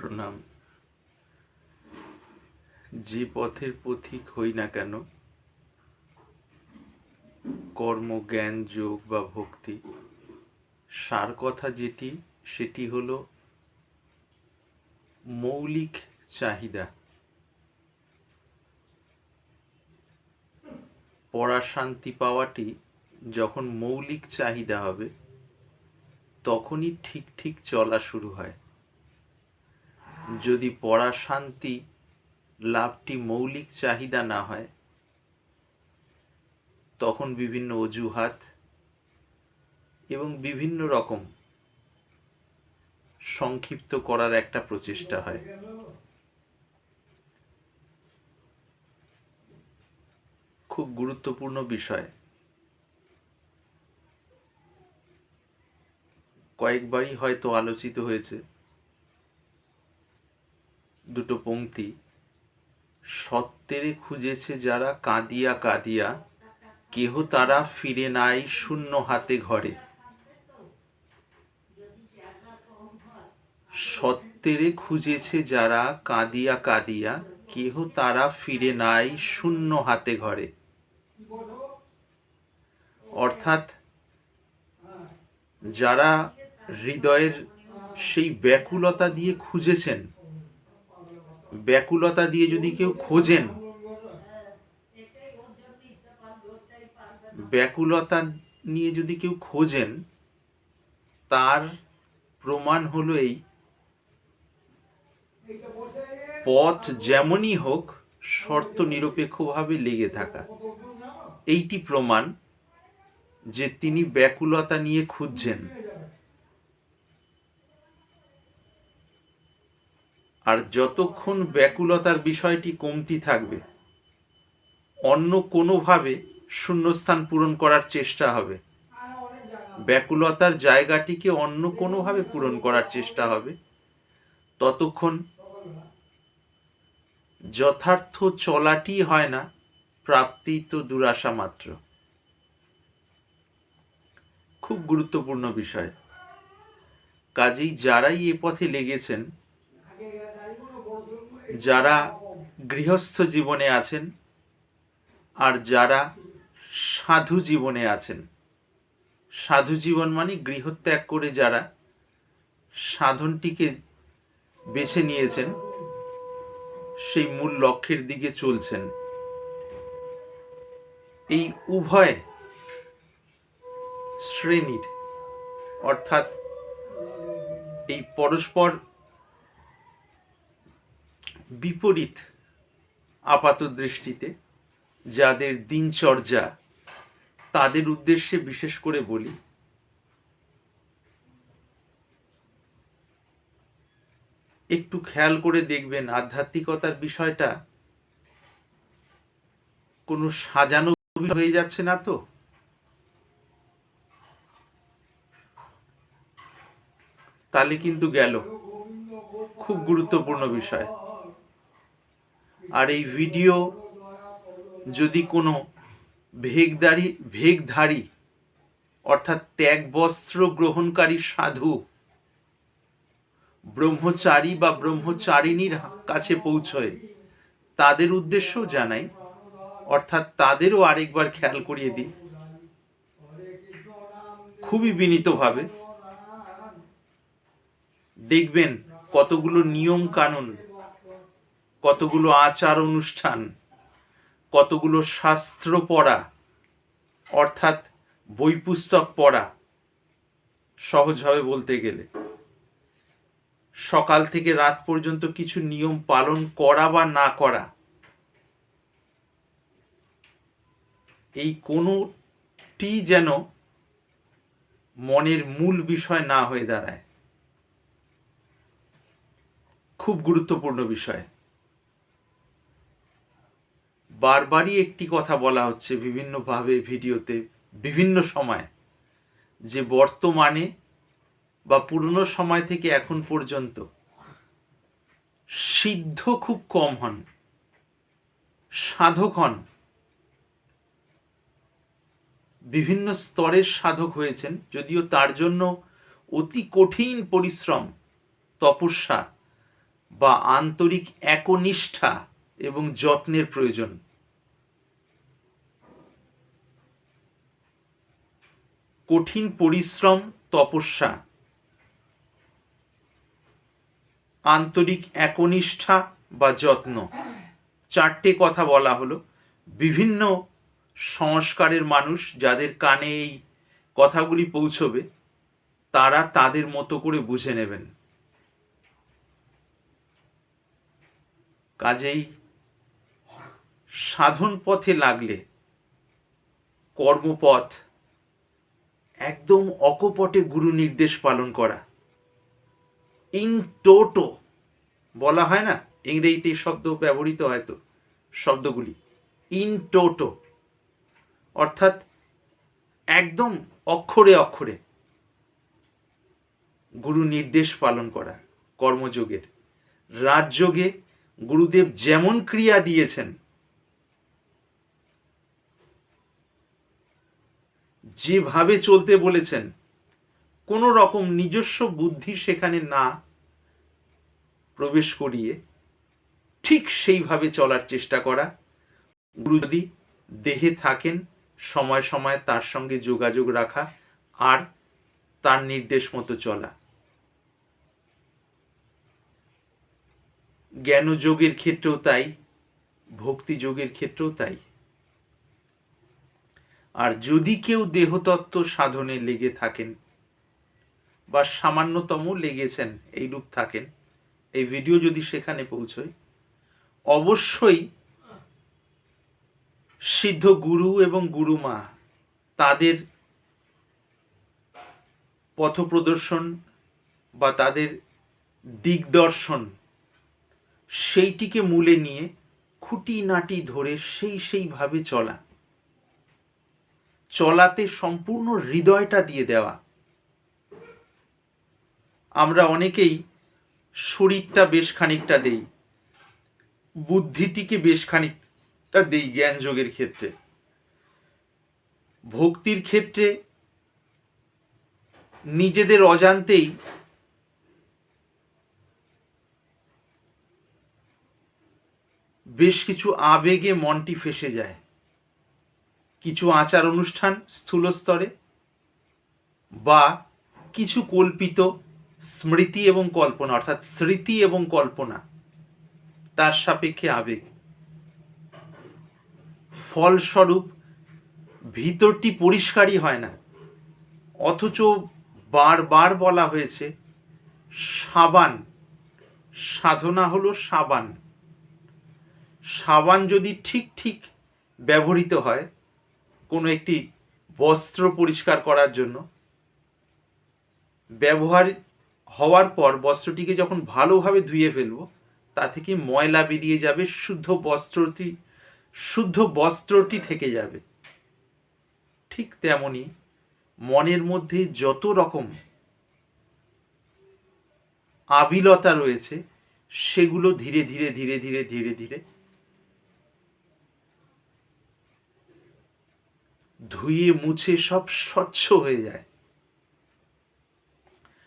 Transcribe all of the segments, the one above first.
প্রণাম। যে পথের পথিক হই না কেন, কর্ম, জ্ঞান, যোগ বা ভক্তি, সার কথা যেটি, সেটি হলো মৌলিক চাহিদা। পড়া শান্তি পাওয়াটি যখন মৌলিক চাহিদা হবে, তখনই ঠিক ঠিক চলা শুরু হয়। যদি পড়া শান্তি, লাভটি মৌলিক চাহিদা না হয়, তখন বিভিন্ন অজুহাত এবং বিভিন্ন রকম সংক্ষিপ্ত করার একটা প্রচেষ্টা হয়। খুব গুরুত্বপূর্ণ বিষয়। কয়েকবারই হয়তো আলোচিত হয়েছে। দুটো পংক্তি সত্তেরে খুঁজেছে যারা কাঁদিয়া কাঁদিয়া, কেহ তারা ফিরে নাই শূন্য হাতে ঘরে। সত্তেরে খুঁজেছে যারা কাঁদিয়া কাঁদিয়া, কেহ তারা ফিরে নাই শূন্য হাতে ঘরে। অর্থাৎ যারা হৃদয়ের সেই ব্যাকুলতা দিয়ে খুঁজেছেন ব্যাকুলতা দিয়ে যদি কেউ খোঁজেন, ব্যাকুলতা নিয়ে যদি কেউ খোঁজেন, তার প্রমাণ হলো এই, পথ যেমনই হোক শর্ত নিরপেক্ষভাবে লেগে থাকা। এইটি প্রমাণ যে তিনি ব্যাকুলতা নিয়ে খুঁজছেন। আর যতক্ষণ ব্যাকুলতার বিষয়টি কমতি থাকবে, অন্য কোনোভাবে শূন্যস্থান পূরণ করার চেষ্টা হবে। ব্যাকুলতার জায়গাটিকে অন্য কোনোভাবে পূরণ করার চেষ্টা হবে। ততক্ষণ যথার্থ চলাটি হয় না, প্রাপ্তি তো দুরাশা মাত্র। খুব গুরুত্বপূর্ণ বিষয়। কাজেই যারাই এ পথে লেগেছেন যারা গৃহস্থ জীবনে আছেন আর যারা সাধু জীবনে আছেন। সাধু জীবন মানে গৃহত্যাগ করে যারা সাধনটিকে বেছে নিয়েছেন, সেই মূল লক্ষ্যের দিকে চলছেন। এই উভয় শ্রেণির, অর্থাৎ এই পরস্পর বিপরীত আপাত দৃষ্টিতে যাদের দিনচর্যা তাদের উদ্দেশ্যে বিশেষ করে বলি, একটু খেয়াল করে দেখবেন আধ্যাত্মিকতার বিষয়টা কোনো সাজানো হয়ে যাচ্ছে না তো? তাহলে কিন্তু গেল। খুব গুরুত্বপূর্ণ বিষয়। আর এই ভিডিও যদি কোনো ভেগদারি, ভেগধারী, অর্থাৎ ত্যাগ বস্ত্র গ্রহণকারী সাধু, ব্রহ্মচারী বা ব্রহ্মচারিণীর কাছে পৌঁছয়, তাদের উদ্দেশ্যও জানাই, অর্থাৎ তাদেরও আরেকবার খেয়াল করিয়ে দিই। খুবই বিনীতভাবে দেখবেন কতগুলো নিয়ম কানুন কতগুলো আচার অনুষ্ঠান, কতগুলো শাস্ত্র পড়া, অর্থাৎ বই পুস্তক পড়া সহজভাবে বলতে গেলে। সকাল থেকে রাত পর্যন্ত কিছু নিয়ম পালন করা বা না করা, এই কোনোটি যেন মনের মূল বিষয় না হয়ে দাঁড়ায়। খুব গুরুত্বপূর্ণ বিষয়। বারবারই একটি কথা বলা হচ্ছে বিভিন্নভাবে ভিডিওতে, বিভিন্ন সময়, যে বর্তমানে বা পুরনো সময় থেকে এখন পর্যন্ত সিদ্ধ খুব কম হন, সাধক হন। বিভিন্ন স্তরের সাধক হয়েছেন, যদিও তার জন্য অতি কঠিন পরিশ্রম, তপস্যা বা আন্তরিক একনিষ্ঠা এবং যত্নের প্রয়োজন। কঠিন পরিশ্রম, তপস্যা। আন্তরিক একনিষ্ঠা বা যত্ন। চারটে কথা বলা হলো। বিভিন্ন সংস্কারের মানুষ যাদের কানে এই কথাগুলি পৌঁছবে, তারা তাদের মতো করে বুঝে নেবেন। কাজেই সাধন পথে লাগলে কর্মপথ একদম অকপটে গুরু নির্দেশ পালন করা। ইন টোটো বলা হয় না? ইংরেজিতে শব্দ ব্যবহৃত হয়তো শব্দগুলি। In toto. অর্থাৎ একদম অক্ষরে অক্ষরে গুরু নির্দেশ পালন করা, কর্মযোগের। রাজযোগে গুরুদেব যেমন ক্রিয়া দিয়েছেন যেভাবে চলতে বলেছেন, কোনো রকম নিজস্ব বুদ্ধি সেখানে না প্রবেশ করিয়ে ঠিক সেইভাবে চলার চেষ্টা করা। গুরু যদি দেহে থাকেন, সময় সময় তার সঙ্গে যোগাযোগ রাখা আর তার নির্দেশ মতো চলা। জ্ঞানযোগের ক্ষেত্রেও তাই ভক্তিযোগের ক্ষেত্রেও তাই। আর যদি কেউ দেহতত্ত্ব সাধনে লেগে থাকেন বা সামান্যতম লেগেছেন, এইরূপ থাকেন, এই ভিডিও যদি সেখানে পৌঁছয়, অবশ্যই সিদ্ধ গুরু এবং গুরুমা তাদের পথপ্রদর্শন বা তাদের দিগদর্শন সেইটিকে মূলে নিয়ে খুঁটিনাটি ধরে সেই সেইভাবে চলা। চলাতে সম্পূর্ণ হৃদয়টা দিয়ে দেওয়া। আমরা অনেকেই শরীরটা বেশ খানিকটা দেই, বুদ্ধিটিকে বেশ খানিকটা দেই জ্ঞান যোগের ক্ষেত্রে। ভক্তির ক্ষেত্রে নিজেদের অজান্তেই বেশ কিছু আবেগে মনটি ফেসে যায়। কিছু আচার অনুষ্ঠান স্থূল স্তরে বা কিছু কল্পিত স্মৃতি এবং কল্পনা, অর্থাৎ স্মৃতি এবং কল্পনা, তার সাপেক্ষে আবেগ। ফলস্বরূপ ভিতরটি পরিষ্কারই হয় না, অথচ বারবার বলা হয়েছে, সাবান, সাধনা হলো সাবান। সাবান যদি ঠিক ঠিক ব্যবহৃত হয় একটি বস্ত্র পরিষ্কার করার জন্য ব্যবহার হওয়ার পর বস্ত্রটিকে যখন ভালোভাবে ধুয়ে ফেলব, তা থেকে ময়লা বেরিয়ে যাবে, শুদ্ধ বস্ত্রটি শুদ্ধ বস্ত্রটি থেকে যাবে। ঠিক তেমনি মনের মধ্যে যত রকম আবিলতা রয়েছে, সেগুলো ধীরে ধীরে ধীরে ধীরে ধীরে ধীরে ধুয়ে মুছে সব স্বচ্ছ হয়ে যায়।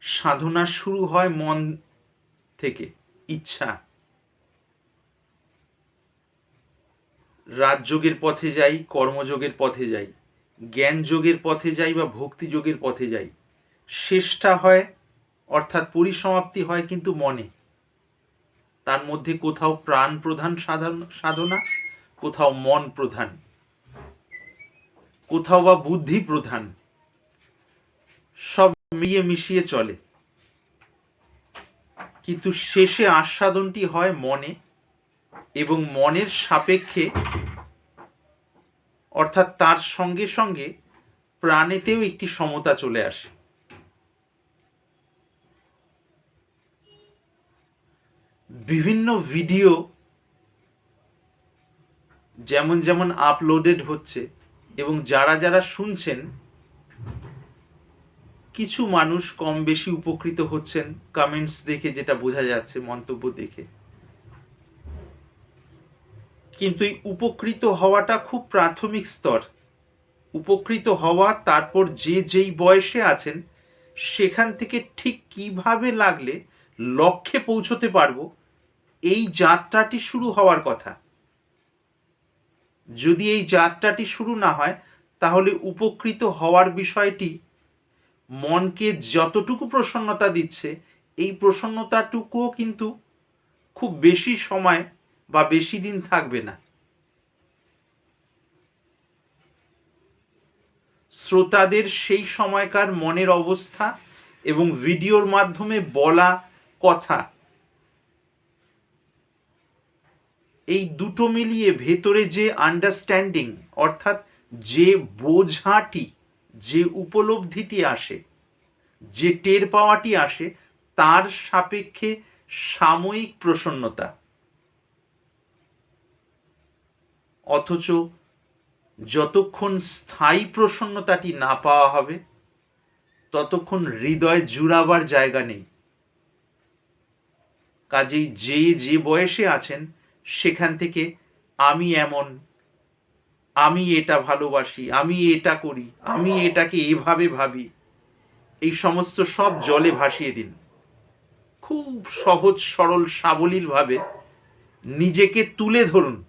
সাধনা শুরু হয় মন থেকে, ইচ্ছা। রাজযোগের পথে যাই কর্মযোগের পথে যাই, জ্ঞান যোগের পথে যাই বা ভক্তি যোগের পথে যাই। শেষটা হয়, অর্থাৎ পরিসমাপ্তি হয় কিন্তু মনে। তার মধ্যে কোথাও প্রাণ প্রধান সাধন, সাধনা, কোথাও মন প্রধান। কোথাও বা বুদ্ধি প্রধান। সব মিলিয়ে মিশিয়ে চলে। কিন্তু শেষে আস্বাদনটি হয় মনে এবং মনের সাপেক্ষে, অর্থাৎ তার সঙ্গে সঙ্গে প্রাণেতেও একটি সমতা চলে আসে। বিভিন্ন ভিডিও যেমন যেমন আপলোডেড হচ্ছে এবং যারা যারা শুনছেন, কিছু মানুষ কম বেশি উপকৃত হচ্ছেন কমেন্টস দেখে যেটা বোঝা যাচ্ছে, মন্তব্য দেখে। কিন্তু এই উপকৃত হওয়াটা খুব প্রাথমিক স্তর। উপকৃত হওয়া, তারপর যে যেই বয়সে আছেন, সেখান থেকে ঠিক কীভাবে লাগলে লক্ষ্যে পৌঁছতে পারব, এই যাত্রাটি শুরু হওয়ার কথা। যদি এই যাত্রাটি শুরু না হয়, তাহলে উপকৃত হওয়ার বিষয়টি মনকে যতটুকু প্রসন্নতা দিচ্ছে, এই প্রসন্নতাটুকুও কিন্তু খুব বেশি সময় বা বেশি দিন থাকবে না। শ্রোতাদের সেই সময়কার মনের অবস্থা এবং ভিডিওর মাধ্যমে বলা কথা এই দুটো মিলিয়ে ভেতরে যে আন্ডারস্ট্যান্ডিং অর্থাৎ যে বোঝাটি, যে উপলব্ধিটি আসে, যে টের পাওয়াটি আসে, তার সাপেক্ষে সাময়িক প্রসন্নতা। অথচ যতক্ষণ স্থায়ী প্রসন্নতাটি না পাওয়া হবে, ততক্ষণ হৃদয় জুড়াবার জায়গা নেই। কাজেই যে যে বয়সে আছেন সেখান থেকে আমি এমন, আমি এটা ভালোবাসি, আমি এটা করি, আমি এটাকে এভাবে ভাবি। এই সমস্ত সব জলে ভাসিয়ে দিন। খুব সহজ, সরল, সাবলীলভাবে নিজেকে তুলে ধরুন।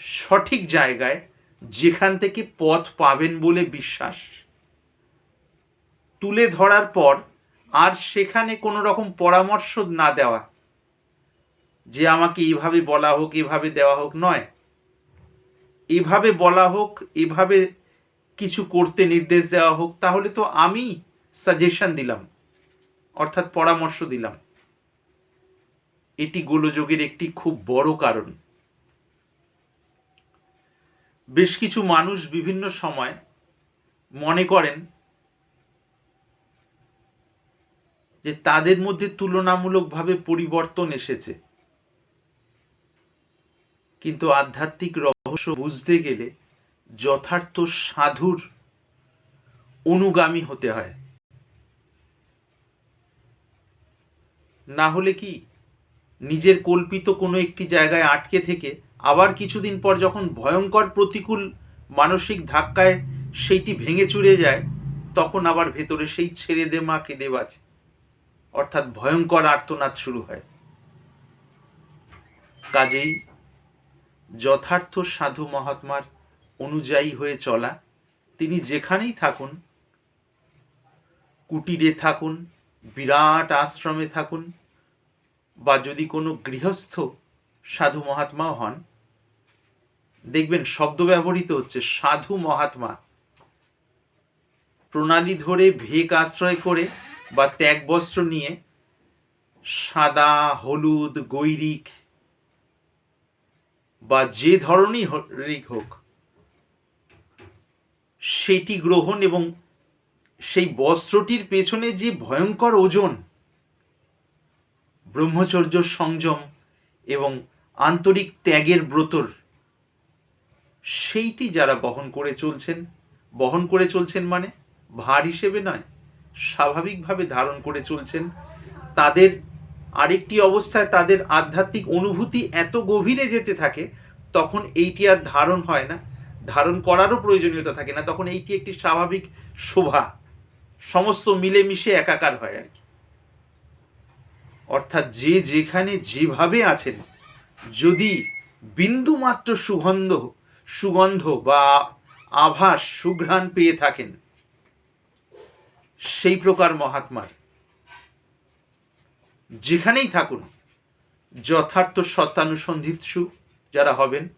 সঠিক জায়গায় যেখান থেকে পথ পাবেন বলে বিশ্বাস। তুলে ধরার পর আর সেখানে কোনো রকম পরামর্শ না দেওয়া যে আমাকে এইভাবে বলা হোক এভাবে দেওয়া হোক নয়। এভাবে বলা হোক এভাবে কিছু করতে নির্দেশ দেওয়া হোক, তাহলে তো আমি সাজেশন দিলাম, অর্থাৎ পরামর্শ দিলাম। এটি গোলযোগের একটি খুব বড় কারণ। বেশ কিছু মানুষ বিভিন্ন সময় মনে করেন যে তাদের মধ্যে তুলনামূলকভাবে পরিবর্তন এসেছে। কিন্তু আধ্যাত্মিক রহস্য বুঝতে গেলে যথার্থ সাধুর অনুগামী হতে হয়। না হলে কি নিজের কল্পিত কোনো একটি জায়গায় আটকে থেকে আবার কিছুদিন পর যখন ভয়ঙ্কর প্রতিকূল মানসিক ধাক্কায় সেইটি ভেঙে চুরে যায়, তখন আবার ভেতরে সেই ছেড়ে দে মা কেঁদে বাঁচে অর্থাৎ ভয়ঙ্কর আর্তনাদ শুরু হয়। কাজেই যথার্থ সাধু মহাত্মার অনুযায়ী হয়ে চলা। তিনি যেখানেই থাকুন, কুটিরে থাকুন, বিরাট আশ্রমে থাকুন, বা যদি কোনো গৃহস্থ সাধু মহাত্মাও হন, দেখবেন শব্দ ব্যবহৃত হচ্ছে, সাধু মহাত্মা। প্রণালী ধরে ভেক আশ্রয় করে বা ত্যাগ বস্ত্র নিয়ে সাদা, হলুদ, গৈরিক বা যে ধরনই রিক হোক সেটি গ্রহণ এবং সেই বস্ত্রটির পেছনে যে ভয়ঙ্কর ওজন, ব্রহ্মচর্য সংযম এবং আন্তরিক ত্যাগের ব্রতর, সেইটি যারা বহন করে চলছেন, বহন করে চলছেন মানে ভার হিসেবে নয়, স্বাভাবিকভাবে ধারণ করে চলছেন, তাদের আরেকটি অবস্থায় তাদের আধ্যাত্মিক অনুভূতি এত গভীরে যেতে থাকে, তখন এইটি আর ধারণ হয় না। ধারণ করারও প্রয়োজনীয়তা থাকে না, তখন এইটি একটি স্বাভাবিক শোভা। সমস্ত মিলেমিশে একাকার হয় আর কি। অর্থাৎ যে যেখানে যেভাবে আছেন, যদি বিন্দুমাত্র সুগন্ধ সুগন্ধ বা আভাস, সুঘ্রাণ পেয়ে থাকেন, সেই প্রকার মহাত্মার যেখানেই থাকুন, যথার্থ সত্যানুসন্ধিৎসু যারা হবেন,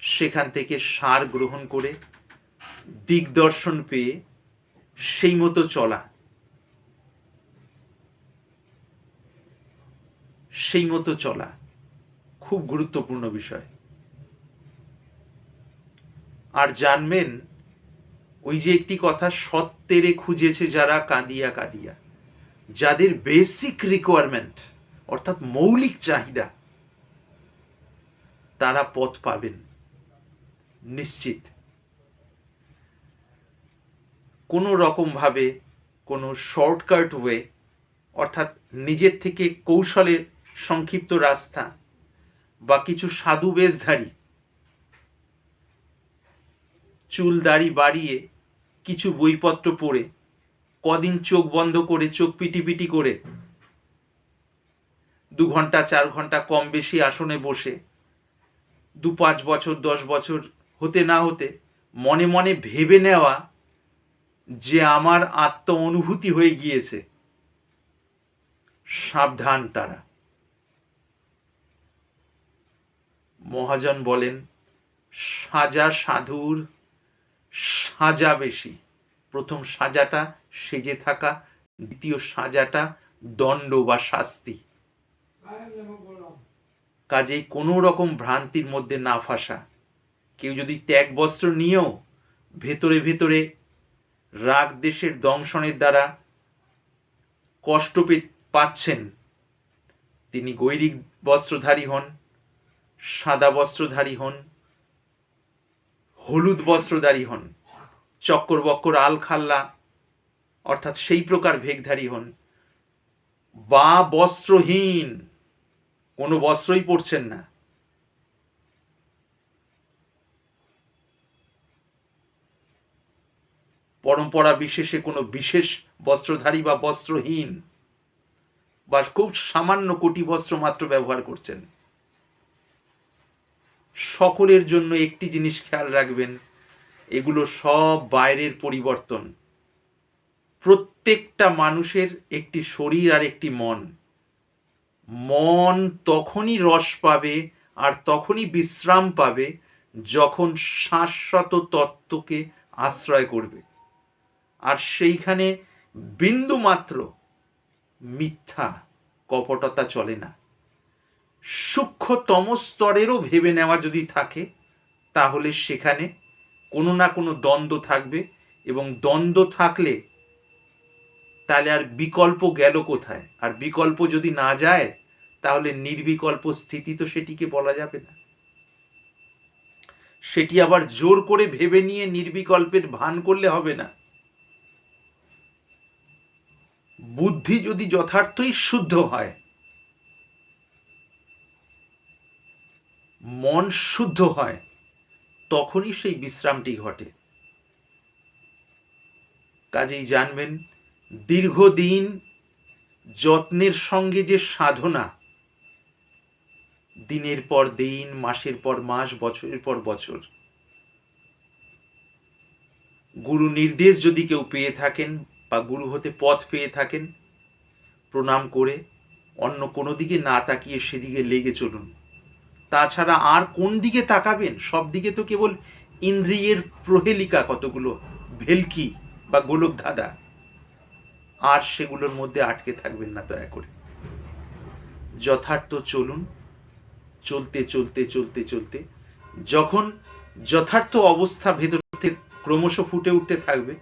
সেখান থেকে সার গ্রহণ করে দিগদর্শন পেয়ে সেই মতো চলা, সেই মতো চলা খুব গুরুত্বপূর্ণ বিষয়। আর জানবেন, ওই যে একটি কথা, সত্তেরে খুঁজেছে যারা কাঁদিয়া কাঁদিয়া। যাদের বেসিক রিকোয়ারমেন্ট অর্থাৎ মৌলিক চাহিদা, তারা পথ পাবেন। নিশ্চিত। কোনো রকমভাবে, কোনো শর্টকাট ওয়ে অর্থাৎ নিজের থেকে কৌশলের সংক্ষিপ্ত রাস্তা বা কিছু সাধু বেশধারী, চুল দাড়ি বাড়িয়ে কিছু বইপত্র পড়ে কদিন চোখ বন্ধ করে, চোখ পিটিপিটি করে? দু ঘণ্টা, চার ঘণ্টা কম বেশি আসনে বসে। দু পাঁচ বছর, দশ বছর হতে না হতে মনে মনে ভেবে নেওয়া যে আমার আত্ম অনুভূতি হয়ে গিয়েছে। সাবধান তারা। মহাজন বলেন, সাজা সাধুর সাজা বেশি। প্রথম সাজাটা, সেজে থাকা, দ্বিতীয় সাজাটা, দণ্ড বা শাস্তি। কাজেই কোনো রকম ভ্রান্তির মধ্যে না ফাঁসা। কেউ যদি ত্যাগ বস্ত্র নিয়েও ভেতরে ভেতরে রাগ দেশের দংশনের দ্বারা কষ্ট পে- পাচ্ছেন, তিনি গৈরিক বস্ত্রধারী হন, সাদা বস্ত্রধারী হন, হলুদ বস্ত্রধারী হন। চক্কর বক্কর আল খাল্লা অর্থাৎ সেই প্রকার ভেগধারী হন। বা বস্ত্রহীন, কোনো বস্ত্রই পরছেন না। পরম্পরা বিশেষে কোনো বিশেষ বস্ত্রধারী বা বস্ত্রহীন বা খুব সামান্য কোটি বস্ত্র মাত্র ব্যবহার করছেন। সকলের জন্য একটি জিনিস খেয়াল রাখবেন এগুলো সব বাইরের পরিবর্তন। প্রত্যেকটা মানুষের একটি শরীর আর একটি মন। মন তখনই রস পাবে আর তখনই বিশ্রাম পাবে যখন শাশ্বত তত্ত্বকে আশ্রয় করবে। আর সেইখানে বিন্দু মাত্র মিথ্যা, কপটতা চলে না। সূক্ষ্মতম স্তরেরও ভেবে নেওয়া যদি থাকে, তাহলে সেখানে কোনো না কোনো দ্বন্দ্ব থাকবে এবং দ্বন্দ্ব থাকলে তাহলে আর বিকল্প গেল কোথায়? আর বিকল্প যদি না যায়, তাহলে নির্বিকল্প স্থিতি তো সেটিকে বলা যাবে না। সেটি আবার জোর করে ভেবে নিয়ে নির্বিকল্পের ভান করলে হবে না। বুদ্ধি যদি যথার্থই শুদ্ধ হয়, মন শুদ্ধ হয় তখনই সেই বিশ্রামটি ঘটে। কাজেই জানবেন, দীর্ঘদিন যত্নের সঙ্গে যে সাধনা, দিনের পর দিন, মাসের পর মাস, বছরের পর বছর, গুরু নির্দেশ যদি কেউ পেয়ে থাকেন বা গুরু হতে পথ পেয়ে থাকেন, প্রণাম করে অন্য কোনো দিকে না তাকিয়ে সেদিকে লেগে চলুন। তাছাড়া আর কোন দিকে তাকাবেন? সব দিকে তো কেবল ইন্দ্রিয়ের প্রহেলিকা কতগুলো? ভেলকি বা গোলক ধাঁধা। আর সেগুলোর মধ্যে আটকে থাকবেন না দয়া করে। যথার্থ চলুন, চলতে চলতে চলতে চলতে। যখন যথার্থ অবস্থা ভেতর থেকে ক্রমশ ফুটে উঠতে থাকবে,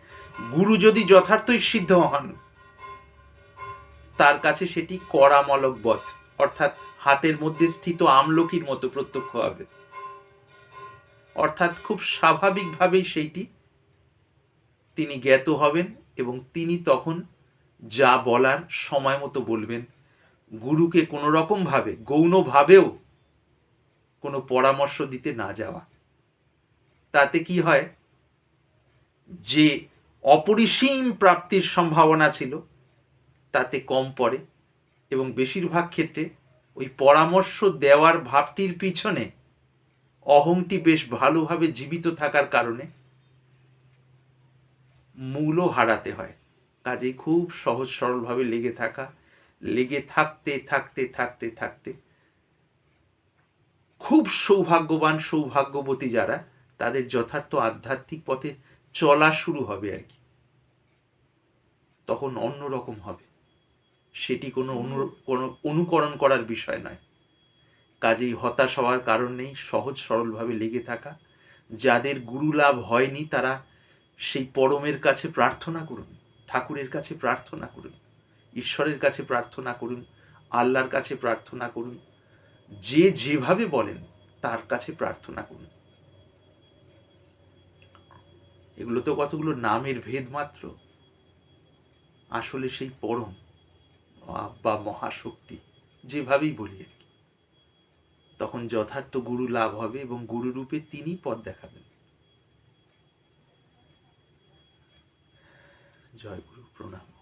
গুরু যদি যথার্থই সিদ্ধ হন, তার কাছে সেটি করামলক বধ, অর্থাৎ হাতের মধ্যে স্থিত আমলকির মতো প্রত্যক্ষ হবে। অর্থাৎ খুব স্বাভাবিকভাবেই সেইটি তিনি জ্ঞাত হবেন এবং তিনি তখন যা বলার সময় মতো বলবেন। গুরুকে কোনো রকমভাবে, গৌণভাবেও কোনো পরামর্শ দিতে না যাওয়া। তাতে কি হয়? যে অপরিসীম প্রাপ্তির সম্ভাবনা ছিল, তাতে কম পড়ে এবং বেশিরভাগ ক্ষেত্রে ওই পরামর্শ দেওয়ার ভাবটির পিছনে অহংটি বেশ ভালোভাবে জীবিত থাকার কারণে মূলও হারাতে হয়। কাজেই খুব সহজ সরলভাবে লেগে থাকা, লেগে থাকতে থাকতে থাকতে থাকতে খুব সৌভাগ্যবান সৌভাগ্যবতী যারা, তাদের যথার্থ আধ্যাত্মিক পথে চলা শুরু হবে আর কি। তখন অন্যরকম হবে। সেটি কোনো অনু, কোনো অনুকরণ করার বিষয় নয়। কাজেই হতাশ হওয়ার কারণ নেই, সহজ সরলভাবে লেগে থাকা। যাদের গুরু লাভ হয়নি, তারা সেই পরমের কাছে প্রার্থনা করুন, ঠাকুরের কাছে প্রার্থনা করুন, ঈশ্বরের কাছে প্রার্থনা করুন, আল্লাহর কাছে প্রার্থনা করুন, যে যেভাবে বলেন, তার কাছে প্রার্থনা করুন। এগুলো তো কতগুলো নামের ভেদ মাত্র। আসলে সেই পরম বা মহাশক্তি, যেভাবেই বলি আর কি। তখন যথার্থ গুরু লাভ হবে এবং গুরুরূপে তিনি পথ দেখাবেন। জয় গুরু, প্রণাম।